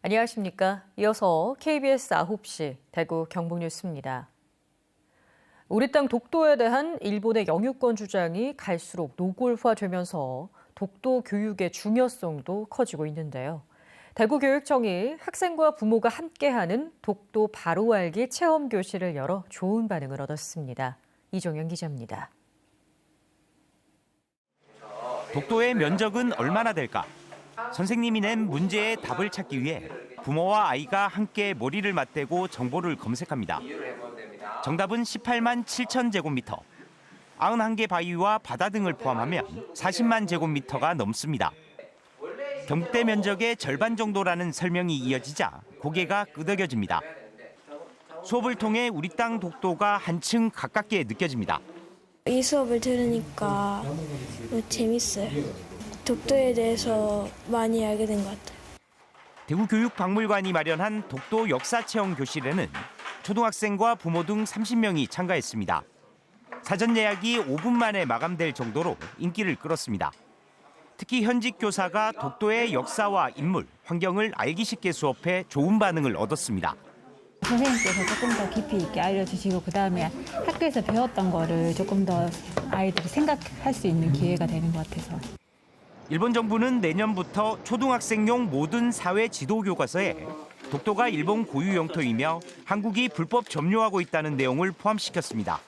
안녕하십니까. 이어서 KBS 9시 대구 경북뉴스입니다. 우리 땅 독도에 대한 일본의 영유권 주장이 갈수록 노골화되면서 독도 교육의 중요성도 커지고 있는데요. 대구교육청이 학생과 부모가 함께하는 독도 바로 알기 체험 교실을 열어 좋은 반응을 얻었습니다. 이종현 기자입니다. 독도의 면적은 얼마나 될까? 선생님이 낸 문제의 답을 찾기 위해 부모와 아이가 함께 머리를 맞대고 정보를 검색합니다. 정답은 18만 7천 제곱미터. 91개 바위와 바다 등을 포함하면 40만 제곱미터가 넘습니다. 경북대 면적의 절반 정도라는 설명이 이어지자 고개가 끄덕여집니다. 수업을 통해 우리 땅 독도가 한층 가깝게 느껴집니다. 이 수업을 들으니까 뭐 재밌어요. 독도에 대해서 많이 알게 된 것 같아요. 대구교육박물관이 마련한 독도 역사체험 교실에는 초등학생과 부모 등 30명이 참가했습니다. 사전 예약이 5분 만에 마감될 정도로 인기를 끌었습니다. 특히 현직 교사가 독도의 역사와 인물, 환경을 알기 쉽게 수업해 좋은 반응을 얻었습니다. 선생님께서 조금 더 깊이 있게 알려주시고 그다음에 학교에서 배웠던 거를 조금 더 아이들이 생각할 수 있는 기회가 되는 것 같아서 일본 정부는 내년부터 초등학생용 모든 사회 지도 교과서에 독도가 일본 고유 영토이며 한국이 불법 점유하고 있다는 내용을 포함시켰습니다.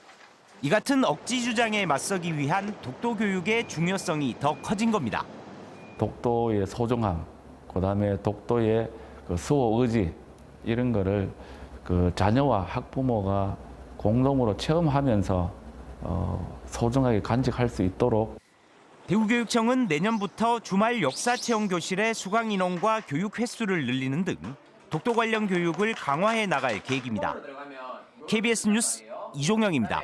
이 같은 억지 주장에 맞서기 위한 독도 교육의 중요성이 더 커진 겁니다. 독도의 소중함, 그다음에 독도의 그 수호 의지 이런 거를 그 자녀와 학부모가 공동으로 체험하면서 어, 소중하게 간직할 수 있도록 대구교육청은 내년부터 주말 역사 체험 교실의 수강 인원과 교육 횟수를 늘리는 등 독도 관련 교육을 강화해 나갈 계획입니다. KBS 뉴스 이종영입니다.